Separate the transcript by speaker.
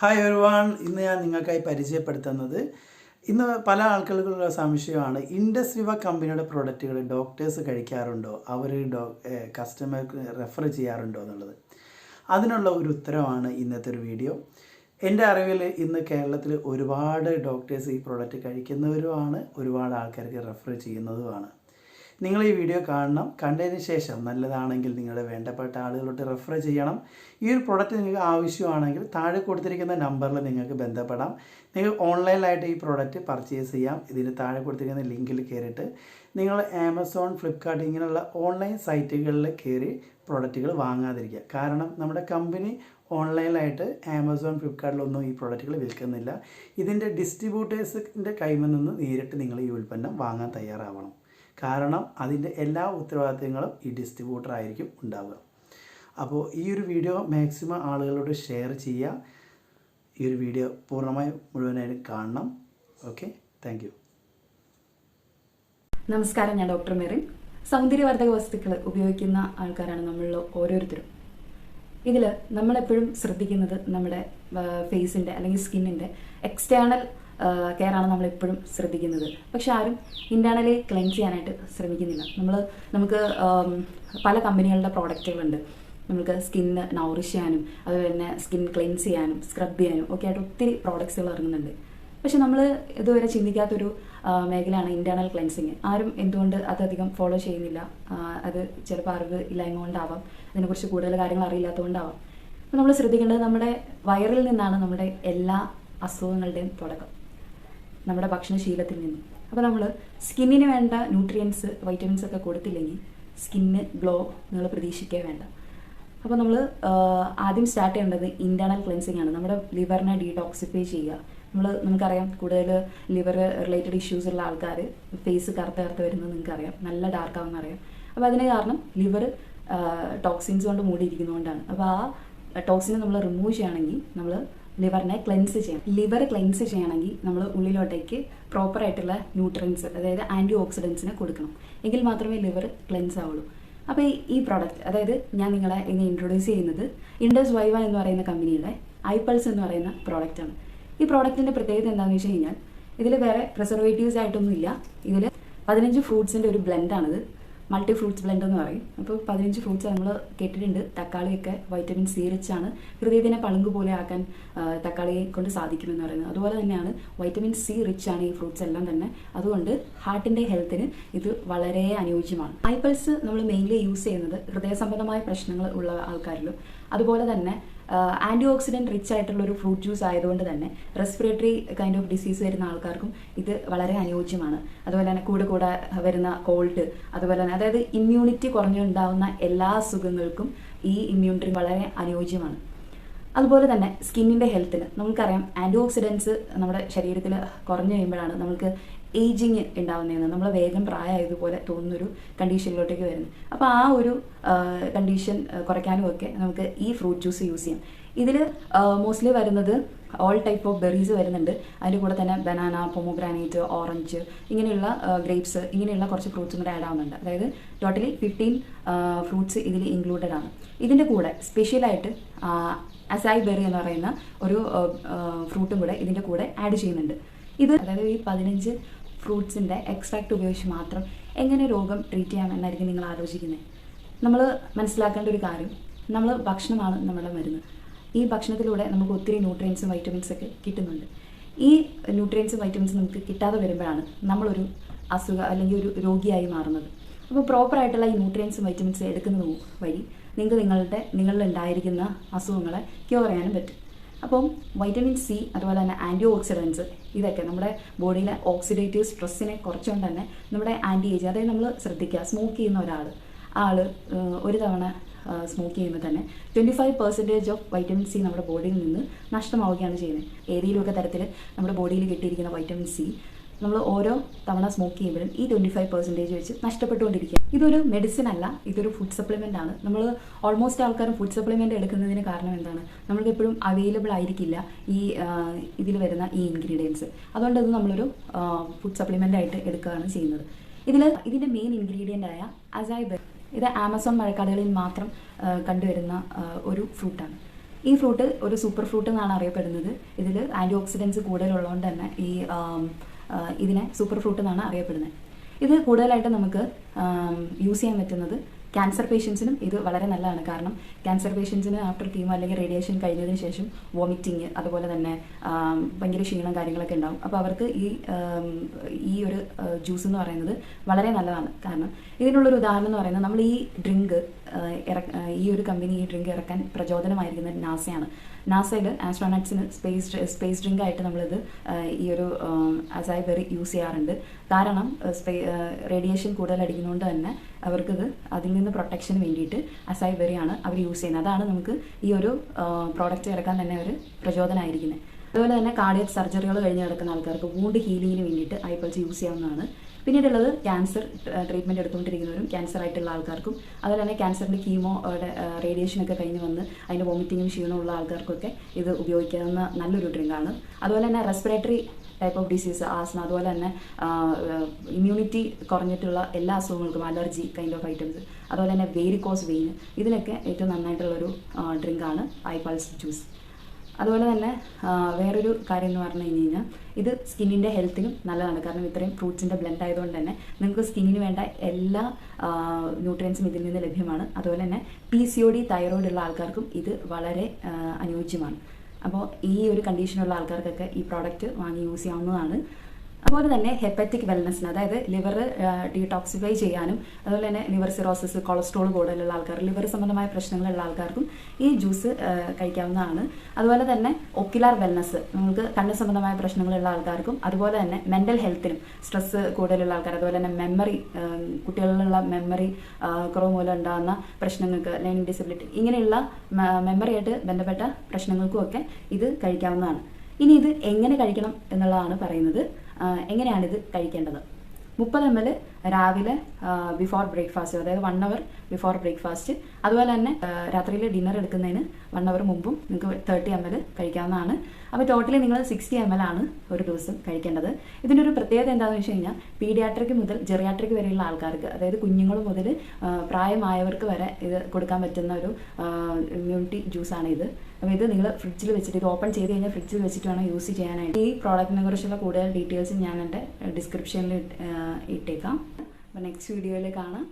Speaker 1: Hi ഒരുവാൺ ഇന്ന് ഞാൻ നിങ്ങൾക്കായി പരിചയപ്പെടുത്തുന്നത് ഇന്ന് പല ആൾക്കാർക്കുള്ള സംശയമാണ്. ഇൻഡസ്ട്രിവ കമ്പനിയുടെ പ്രൊഡക്റ്റുകൾ ഡോക്ടേഴ്സ് കഴിക്കാറുണ്ടോ? അവർ ഡോ കസ്റ്റമർക്ക് റെഫർ ചെയ്യാറുണ്ടോ എന്നുള്ളത്. അതിനുള്ള ഒരു ഉത്തരവാണ് ഇന്നത്തെ ഒരു വീഡിയോ എന്റെ അറിവിൽ ഇന്ന് കേരളത്തിൽ ഒരുപാട് ഡോക്ടേഴ്സ് ഈ പ്രോഡക്റ്റ് കഴിക്കുന്നവരുമാണ് ഒരുപാട് ആൾക്കാർക്ക് റെഫർ ചെയ്യുന്നതുമാണ്. നിങ്ങൾ ഈ വീഡിയോ കാണണം. കണ്ടതിന് ശേഷം നല്ലതാണെങ്കിൽ നിങ്ങളുടെ വേണ്ടപ്പെട്ട ആളുകളോട്ട് റെഫർ ചെയ്യണം. ഈ ഒരു പ്രോഡക്റ്റ് നിങ്ങൾക്ക് ആവശ്യമാണെങ്കിൽ താഴെ കൊടുത്തിരിക്കുന്ന നമ്പറിൽ നിങ്ങൾക്ക് ബന്ധപ്പെടാം. നിങ്ങൾ ഓൺലൈനിലായിട്ട് ഈ പ്രോഡക്റ്റ് പർച്ചേസ് ചെയ്യാം. ഇതിന് താഴെ കൊടുത്തിരിക്കുന്ന ലിങ്കിൽ കയറിയിട്ട് നിങ്ങൾ ആമസോൺ ഫ്ലിപ്കാർട്ട് ഇങ്ങനെയുള്ള ഓൺലൈൻ സൈറ്റുകളിൽ കയറി പ്രോഡക്റ്റുകൾ വാങ്ങാതിരിക്കുക. കാരണം നമ്മുടെ കമ്പനി ഓൺലൈനിലായിട്ട് ആമസോൺ ഫ്ലിപ്കാർട്ടിലൊന്നും ഈ പ്രോഡക്റ്റുകൾ വിൽക്കുന്നില്ല. ഇതിന്റെ ഡിസ്ട്രിബ്യൂട്ടേഴ്സിന്റെ കൈമിൽ നിന്ന് നേരിട്ട് നിങ്ങൾ ഈ ഉൽപ്പന്നം വാങ്ങാൻ തയ്യാറാവണം. കാരണം അതിന്റെ എല്ലാ ഉത്തരവാദിത്തങ്ങളും ഈ ഡിസ്ട്രിബ്യൂട്ടർ ആയിരിക്കും ഉണ്ടാവുക. അപ്പോൾ ഈ ഒരു വീഡിയോ മാക്സിമം ആളുകളോട് ഷെയർ ചെയ്യുക. ഈ ഒരു വീഡിയോ പൂർണമായി മുഴുവനായിട്ട് കാണണം. ഓക്കെ? താങ്ക്
Speaker 2: നമസ്കാരം ഞാൻ ഡോക്ടർ മെറിൻ. സൗന്ദര്യവർദ്ധക വസ്തുക്കൾ ഉപയോഗിക്കുന്ന ആൾക്കാരാണ് നമ്മളിൽ ഓരോരുത്തരും. ഇതിൽ നമ്മളെപ്പോഴും ശ്രദ്ധിക്കുന്നത് നമ്മുടെ ഫേസിന്റെ അല്ലെങ്കിൽ സ്കിന്നിന്റെ എക്സ്റ്റേണൽ കെയർ നമ്മളെപ്പോഴും ശ്രദ്ധിക്കുന്നത്. പക്ഷെ ആരും ഇന്റേർണലി ക്ലെൻസ് ചെയ്യാനായിട്ട് ശ്രമിക്കുന്നില്ല. നമ്മൾ നമുക്ക് പല കമ്പനികളുടെ പ്രോഡക്റ്റുകളുണ്ട്. നമുക്ക് സ്കിന്ന് നൗറിഷ് ചെയ്യാനും അതുപോലെ തന്നെ സ്കിൻ ക്ലെൻസ് ചെയ്യാനും സ്ക്രബ് ചെയ്യാനും ഒക്കെ ആയിട്ട് ഒത്തിരി പ്രോഡക്ട്സുകൾ ഇറങ്ങുന്നുണ്ട്. പക്ഷെ നമ്മൾ ഇതുവരെ ചിന്തിക്കാത്തൊരു മേഖലയാണ് ഇന്റേണൽ ക്ലെൻസിങ്. ആരും എന്തുകൊണ്ട് അതധികം ഫോളോ ചെയ്യുന്നില്ല? അത് ചിലപ്പോൾ അറിവ് ഇല്ലായ്മ കൊണ്ടാവാം അതിനെക്കുറിച്ച് കൂടുതൽ കാര്യങ്ങൾ അറിയില്ലാത്തതുകൊണ്ടാവാം. അപ്പോൾ നമ്മൾ ശ്രദ്ധിക്കേണ്ടത് നമ്മുടെ വയറിൽ നിന്നാണ് നമ്മുടെ എല്ലാ അസുഖങ്ങളുടെയും തുടക്കം. നമ്മുടെ ഭക്ഷണശീലത്തിൽ നിന്ന്. അപ്പോൾ നമ്മൾ സ്കിന്നിന് വേണ്ട ന്യൂട്രിയൻസ് വൈറ്റമിൻസ് ഒക്കെ കൊടുത്തില്ലെങ്കിൽ സ്കിന്ന് ഗ്ലോ നിങ്ങൾ പ്രതീക്ഷിക്കേ വേണ്ട. അപ്പോൾ നമ്മൾ ആദ്യം സ്റ്റാർട്ട് ചെയ്യേണ്ടത് ഇന്റേണൽ ക്ലെൻസിങ് ആണ്. നമ്മുടെ ലിവറിനെ ഡീടോക്സിഫൈ ചെയ്യുക. നമ്മൾ നമുക്കറിയാം കൂടുതൽ ലിവർ റിലേറ്റഡ് ഇഷ്യൂസ് ഉള്ള ആൾക്കാർ ഫേസ് കറുത്ത കറുത്ത് വരുന്നത് നിങ്ങൾക്കറിയാം. നല്ല ഡാർക്ക് ആവുമെന്ന് അറിയാം. അപ്പോൾ അതിന് കാരണം ലിവർ ടോക്സിൻസ് കൊണ്ട് മൂടിയിരിക്കുന്നതുകൊണ്ടാണ്. അപ്പോൾ ആ ടോക്സിനെ നമ്മൾ റിമൂവ് ചെയ്യുകയാണെങ്കിൽ നമ്മൾ ലിവറിനെ ക്ലെൻസ് ചെയ്യണം. ലിവർ ക്ലെൻസ് ചെയ്യണമെങ്കിൽ നമ്മൾ ഉള്ളിലോട്ടേക്ക് പ്രോപ്പർ ആയിട്ടുള്ള ന്യൂട്രിയൻസ് അതായത് ആന്റി ഓക്സിഡൻസിനെ കൊടുക്കണം. എങ്കിൽ മാത്രമേ ലിവർ ക്ലെൻസ് ആവുള്ളൂ. അപ്പോൾ ഈ പ്രോഡക്റ്റ് അതായത് ഞാൻ നിങ്ങളെ ഇന്ന് ഇൻട്രൊഡ്യൂസ് ചെയ്യുന്നത് ഇൻഡസ് വൈവ എന്ന് പറയുന്ന കമ്പനിയുടെ ഐപൾസ് എന്ന് പറയുന്ന പ്രോഡക്റ്റാണ് ഈ പ്രോഡക്റ്റിന്റെ പ്രത്യേകത എന്താണെന്ന് വെച്ച് കഴിഞ്ഞാൽ ഇതിൽ വേറെ പ്രിസർവേറ്റീവ്സ് ആയിട്ടൊന്നും ഇല്ല ഇതിൽ പതിനഞ്ച് ഫ്രൂട്ട്സിന്റെ ഒരു ബ്ലെൻഡാണിത് മൾട്ടി ഫ്രൂട്ട്സ് ബ്ലെൻഡ് എന്ന് പറയും. അപ്പോൾ പതിനഞ്ച് ഫ്രൂട്ട്സ് നമ്മൾ കേട്ടിട്ടുണ്ട്. തക്കാളിയൊക്കെ വൈറ്റമിൻ സി റിച്ച് ആണ്. ഹൃദയത്തിനെ പളുങ്ക് പോലെ ആക്കാൻ തക്കാളിയെ കൊണ്ട് സാധിക്കുമെന്ന് പറയുന്നത്. അതുപോലെ തന്നെയാണ് വൈറ്റമിൻ സി റിച്ച് ആണ് ഈ ഫ്രൂട്ട്സ് എല്ലാം തന്നെ. അതുകൊണ്ട് ഹാർട്ടിന്റെ ഹെൽത്തിന് ഇത് വളരെ അനുയോജ്യമാണ്. ഐപ്പിൾസ് നമ്മൾ മെയിൻലി യൂസ് ചെയ്യുന്നത് ഹൃദയ സംബന്ധമായ പ്രശ്നങ്ങൾ ഉള്ള ആൾക്കാരിലും. അതുപോലെ തന്നെ ആന്റി ഓക്സിഡന്റ് റിച്ച് ആയിട്ടുള്ള ഒരു ഫ്രൂട്ട് ജ്യൂസ് ആയതുകൊണ്ട് തന്നെ റെസ്പിറേറ്ററി കൈൻഡ് ഓഫ് ഡിസീസ് വരുന്ന ആൾക്കാർക്കും ഇത് വളരെ അനുയോജ്യമാണ്. അതുപോലെ തന്നെ കൂടെ കൂടെ വരുന്ന കോൾഡ് അതുപോലെ തന്നെ അതായത് ഇമ്മ്യൂണിറ്റി കുറഞ്ഞുണ്ടാവുന്ന എല്ലാ അസുഖങ്ങൾക്കും ഈ ഇമ്മ്യൂണിറ്റി വളരെ അനുയോജ്യമാണ്. അതുപോലെ തന്നെ സ്കിന്നിന്റെ ഹെൽത്തിന് നമുക്കറിയാം ആന്റി ഓക്സിഡൻസ് നമ്മുടെ ശരീരത്തിൽ കുറഞ്ഞു കഴിയുമ്പോഴാണ് നമുക്ക് ഏജിങ് ഉണ്ടാവുന്നതെന്ന് നമ്മൾ വേഗം പ്രായമായതുപോലെ തോന്നുന്നൊരു കണ്ടീഷനിലോട്ടേക്ക് വരുന്നത് അപ്പോൾ ആ ഒരു കണ്ടീഷൻ കുറയ്ക്കാനും ഒക്കെ നമുക്ക് ഈ ഫ്രൂട്ട് ജ്യൂസ് യൂസ് ചെയ്യാം. ഇതിൽ മോസ്റ്റ്ലി വരുന്നത് ഓൾ ടൈപ്പ് ഓഫ് ബെറീസ് വരുന്നുണ്ട്. അതിന്റെ കൂടെ തന്നെ ബനാന പൊമോഗ്രാനേറ്റ് ഓറഞ്ച് ഇങ്ങനെയുള്ള ഗ്രേപ്സ് ഇങ്ങനെയുള്ള കുറച്ച് ഫ്രൂട്ട്സും കൂടെ ആഡ് ആവുന്നുണ്ട്. അതായത് ടോട്ടലി ഫിഫ്റ്റീൻ ഫ്രൂട്ട്സ് ഇതിൽ ഇൻക്ലൂഡഡ് ആണ്. ഇതിന്റെ കൂടെ സ്പെഷ്യലായിട്ട് അസായി ബെറി എന്ന് പറയുന്ന ഒരു ഫ്രൂട്ടും കൂടെ ഇതിന്റെ കൂടെ ആഡ് ചെയ്യുന്നുണ്ട്. ഇത് അതായത് ഈ പതിനഞ്ച് ഫ്രൂട്ട്സിന്റെ എക്സ്ട്രാക്ട് ഉപയോഗിച്ച് മാത്രം എങ്ങനെ രോഗം ട്രീറ്റ് ചെയ്യാമെന്നായിരിക്കും നിങ്ങൾ ആലോചിക്കുന്നത്? നമ്മൾ മനസ്സിലാക്കേണ്ട ഒരു കാര്യം നമ്മൾ ഭക്ഷണമാണ് നമ്മുടെ മരുന്ന്. ഈ ഭക്ഷണത്തിലൂടെ നമുക്ക് ഒത്തിരി ന്യൂട്രിയൻസും വൈറ്റമിൻസ് ഒക്കെ കിട്ടുന്നുണ്ട്. ഈ ന്യൂട്രിയൻസും വൈറ്റമിൻസും നമുക്ക് കിട്ടാതെ വരുമ്പോഴാണ് നമ്മളൊരു അസുഖ അല്ലെങ്കിൽ ഒരു രോഗിയായി മാറുന്നത്. അപ്പോൾ പ്രോപ്പറായിട്ടുള്ള ഈ ന്യൂട്രിയൻസും വൈറ്റമിൻസ് എടുക്കുന്നത് വഴി നിങ്ങൾക്ക് നിങ്ങളുടെ നിങ്ങളിൽ ഉണ്ടായിരിക്കുന്ന അസുഖങ്ങളെ ക്യൂർ ചെയ്യാനും പറ്റും. അപ്പം വൈറ്റമിൻ സി അതുപോലെ തന്നെ ആന്റി ഓക്സിഡൻസ് ഇതൊക്കെ നമ്മുടെ ബോഡിയിലെ ഓക്സിഡേറ്റീവ് സ്ട്രെസ്സിനെ കുറച്ചുകൊണ്ട് തന്നെ നമ്മുടെ ആന്റി ഏജ് അതായത് നമ്മൾ ശ്രദ്ധിക്കുക സ്മോക്ക് ചെയ്യുന്ന ഒരാൾ ആൾ ഒരു തവണ സ്മോക്ക് ചെയ്യുമ്പോൾ തന്നെ twenty five percentage of vitamin C നമ്മുടെ ബോഡിയിൽ നിന്ന് നഷ്ടമാവുകയാണ് ചെയ്യുന്നത്. ഏതെങ്കിലുമൊക്കെ തരത്തിൽ നമ്മുടെ ബോഡിയിൽ കിട്ടിയിരിക്കുന്ന വൈറ്റമിൻ സി നമ്മൾ ഓരോ തവണ സ്മോക്ക് ചെയ്യുമ്പോഴും ഈ ട്വന്റി ഫൈവ് പെർസെന്റേജ് വെച്ച് നഷ്ടപ്പെട്ടുകൊണ്ടിരിക്കുക. ഇതൊരു മെഡിസിൻ അല്ല ഇതൊരു ഫുഡ് സപ്ലിമെന്റ് ആണ്. നമ്മൾ ഓൾമോസ്റ്റ് ആൾക്കാരും ഫുഡ് സപ്ലിമെന്റ് എടുക്കുന്നതിന് കാരണം എന്താണ്? നമ്മൾക്ക് എപ്പോഴും അവൈലബിൾ ആയിരിക്കില്ല ഈ ഇതിൽ വരുന്ന ഈ ഇൻഗ്രീഡിയൻസ് അതുകൊണ്ട് ഇത് നമ്മളൊരു ഫുഡ് സപ്ലിമെന്റ് ആയിട്ട് എടുക്കുകയാണ് ചെയ്യുന്നത്. ഇതിൽ ഇതിന്റെ മെയിൻ ഇൻഗ്രീഡിയന്റ് ആയ അസൈബർ ഇത് ആമസോൺ മഴക്കാടുകളിൽ മാത്രം കണ്ടുവരുന്ന ഒരു ഫ്രൂട്ടാണ് ഈ ഫ്രൂട്ട് ഒരു സൂപ്പർ ഫ്രൂട്ട് എന്നാണ് അറിയപ്പെടുന്നത്. ഇതിൽ ആന്റി ഓക്സിഡൻസ് കൂടുതലുള്ളതുകൊണ്ട് തന്നെ ഈ ഇതിനെ സൂപ്പർ ഫ്രൂട്ട് എന്നാണ് അറിയപ്പെടുന്നത്. ഇത് കൂടുതലായിട്ട് നമുക്ക് യൂസ് ചെയ്യാൻ പറ്റുന്നത് ക്യാൻസർ പേഷ്യൻസിനും ഇത് വളരെ നല്ലതാണ്. കാരണം ക്യാൻസർ പേഷ്യൻസിന് ആഫ്റ്റർ കീമോ അല്ലെങ്കിൽ റേഡിയേഷൻ കഴിഞ്ഞതിന് ശേഷം വോമിറ്റിങ് അതുപോലെ തന്നെ ഭയങ്കര ക്ഷീണം കാര്യങ്ങളൊക്കെ ഉണ്ടാവും. അപ്പോൾ അവർക്ക് ഈ ഈ ഒരു ജ്യൂസ് എന്ന് പറയുന്നത് വളരെ നല്ലതാണ്. കാരണം ഇതിനുള്ളൊരു ഉദാഹരണം എന്ന് പറയുന്നത് നമ്മൾ ഈ ഡ്രിങ്ക് ഈ ഒരു കമ്പനി ഈ ഡ്രിങ്ക് ഇറക്കാൻ പ്രചോദനമായിരിക്കുന്നത് നാസയാണ്. നാസയിൽ ആസ്ട്രോനട്സിന് സ്പേസ് സ്പേസ് ഡ്രിങ്ക് ആയിട്ട് നമ്മളിത് ഈ ഒരു അസായി ബെറി യൂസ് ചെയ്യാറുണ്ട്. കാരണം റേഡിയേഷൻ കൂടുതൽ അടിക്കുന്നതുകൊണ്ട് തന്നെ അവർക്കിത് അതിൽ നിന്ന് പ്രൊട്ടക്ഷന് വേണ്ടിയിട്ട് അസായി ബെറിയാണ് അവർ യൂസ് ചെയ്യുന്നത്. അതാണ് നമുക്ക് ഈ ഒരു പ്രോഡക്റ്റ് ഇറക്കാൻ തന്നെ ഒരു പ്രചോദനമായിരിക്കുന്നത് അതുപോലെ തന്നെ കാർഡിയക് സർജറികൾ കഴിഞ്ഞ് നടക്കുന്ന ആൾക്കാർക്ക് വൂണ്ട് ഹീലിങ്ങിന് വേണ്ടിയിട്ട് ഐപ്പൾസ് യൂസ് ചെയ്യാവുന്നതാണ്. പിന്നീടുള്ളത് ക്യാൻസർ ട്രീറ്റ്മെന്റ് എടുത്തുകൊണ്ടിരിക്കുന്നവരും ക്യാൻസർ ആയിട്ടുള്ള ആൾക്കാർക്കും അതുപോലെ തന്നെ ക്യാൻസറിന്റെ കീമോ റേഡിയേഷൻ ഒക്കെ കഴിഞ്ഞ് വന്ന് അതിന്റെ വോമിറ്റിങ്ങും ക്ഷീണവും ഉള്ള ആൾക്കാർക്കൊക്കെ ഇത് ഉപയോഗിക്കാവുന്ന നല്ലൊരു ഡ്രിങ്കാണ് അതുപോലെ തന്നെ respiratory type of disease asthma അതുപോലെ തന്നെ ഇമ്മ്യൂണിറ്റി കുറഞ്ഞിട്ടുള്ള എല്ലാ അസുഖങ്ങൾക്കും അലർജി കൈൻഡ് ഓഫ് ഐറ്റംസ് അതുപോലെ തന്നെ വേരിക്കോസ് വെയിൻ ഇതിനൊക്കെ ഏറ്റവും നന്നായിട്ടുള്ളൊരു ഡ്രിങ്കാണ് ഐ പൾസ് ജ്യൂസ് അതുപോലെ തന്നെ വേറൊരു കാര്യം എന്ന് പറഞ്ഞു കഴിഞ്ഞ് കഴിഞ്ഞാൽ ഇത് സ്കിന്നിന്റെ ഹെൽത്തിനും നല്ലതാണ്. കാരണം ഇത്രയും ഫ്രൂട്ട്സിന്റെ ബ്ലെൻഡ് ആയതുകൊണ്ട് തന്നെ നിങ്ങൾക്ക് സ്കിന്നിന് വേണ്ട എല്ലാ ന്യൂട്രിയൻസും ഇതിൽ നിന്ന് ലഭ്യമാണ്. അതുപോലെ തന്നെ P C O D thyroid ഉള്ള ആൾക്കാർക്കും ഇത് വളരെ അനുയോജ്യമാണ്. അപ്പോൾ ഈ ഒരു കണ്ടീഷനുള്ള ആൾക്കാർക്കൊക്കെ ഈ പ്രോഡക്റ്റ് വാങ്ങി യൂസ് ചെയ്യാവുന്നതാണ്. അതുപോലെ തന്നെ ഹെപ്പറ്റിക് വെൽനസ്സിന് അതായത് ലിവർ ഡീടോക്സിഫൈ ചെയ്യാനും അതുപോലെ തന്നെ ലിവർ സിറോസിസ് കൊളസ്ട്രോൾ കൂടുതലുള്ള ആൾക്കാർ ലിവർ സംബന്ധമായ പ്രശ്നങ്ങളുള്ള ആൾക്കാർക്കും ഈ ജ്യൂസ് കഴിക്കാവുന്നതാണ്. അതുപോലെ തന്നെ ഒക്കിലാർ വെൽനസ് നിങ്ങൾക്ക് കണ്ണ് സംബന്ധമായ പ്രശ്നങ്ങളുള്ള ആൾക്കാർക്കും അതുപോലെ തന്നെ മെന്റൽ ഹെൽത്തിനും സ്ട്രെസ് കൂടുതലുള്ള ആൾക്കാർ അതുപോലെ തന്നെ മെമ്മറി കുട്ടികളിലുള്ള മെമ്മറി കുറവ് മൂലം ഉണ്ടാകുന്ന പ്രശ്നങ്ങൾക്ക് ലേണിംഗ് ഡിസബിലിറ്റി ഇങ്ങനെയുള്ള മെമ്മറിയായിട്ട് ബന്ധപ്പെട്ട പ്രശ്നങ്ങൾക്കും ഒക്കെ ഇത് കഴിക്കാവുന്നതാണ്. ഇനി ഇത് എങ്ങനെ കഴിക്കണം എന്നുള്ളതാണ് പറയുന്നത്. എങ്ങനെയാണിത് കഴിക്കേണ്ടത്? മുപ്പത് എം എൽ രാവിലെ ബിഫോർ ബ്രേക്ക്ഫാസ്റ്റ് അതായത് വൺ അവർ ബിഫോർ ബ്രേക്ക്ഫാസ്റ്റ് അതുപോലെ തന്നെ രാത്രിയിൽ ഡിന്നർ എടുക്കുന്നതിന് വൺ അവർ മുമ്പും നിങ്ങൾക്ക് തേർട്ടി എം എൽ കഴിക്കാവുന്നതാണ്. അപ്പോൾ ടോട്ടലി നിങ്ങൾ സിക്സ്റ്റി എം എൽ ആണ് ഒരു ദിവസം കഴിക്കേണ്ടത്. ഇതിന്റെ ഒരു പ്രത്യേകത എന്താണെന്ന് വെച്ച് കഴിഞ്ഞാൽ പീഡിയാട്രിക് മുതൽ ജെറിയാട്രിക് വരെയുള്ള ആൾക്കാർക്ക് അതായത് കുഞ്ഞുങ്ങൾ മുതൽ പ്രായമായവർക്ക് വരെ ഇത് കൊടുക്കാൻ പറ്റുന്ന ഒരു ഇമ്മ്യൂണിറ്റി ജ്യൂസാണ് ഇത്. അപ്പോൾ ഇത് നിങ്ങൾ ഫ്രിഡ്ജിൽ വെച്ചിട്ട് ഇത് ഓപ്പൺ ചെയ്ത് കഴിഞ്ഞാൽ ഫ്രിഡ്ജിൽ വെച്ചിട്ട് വേണം യൂസ് ചെയ്യാനായിട്ട്. ഈ പ്രോഡക്റ്റിനെ കുറിച്ചുള്ള കൂടുതൽ ഡീറ്റെയിൽസ് ഞാൻ എന്റെ ഡിസ്ക്രിപ്ഷനിൽ ഇട്ടേക്കാം. അപ്പോൾ നെക്സ്റ്റ് വീഡിയോയിൽ കാണാം.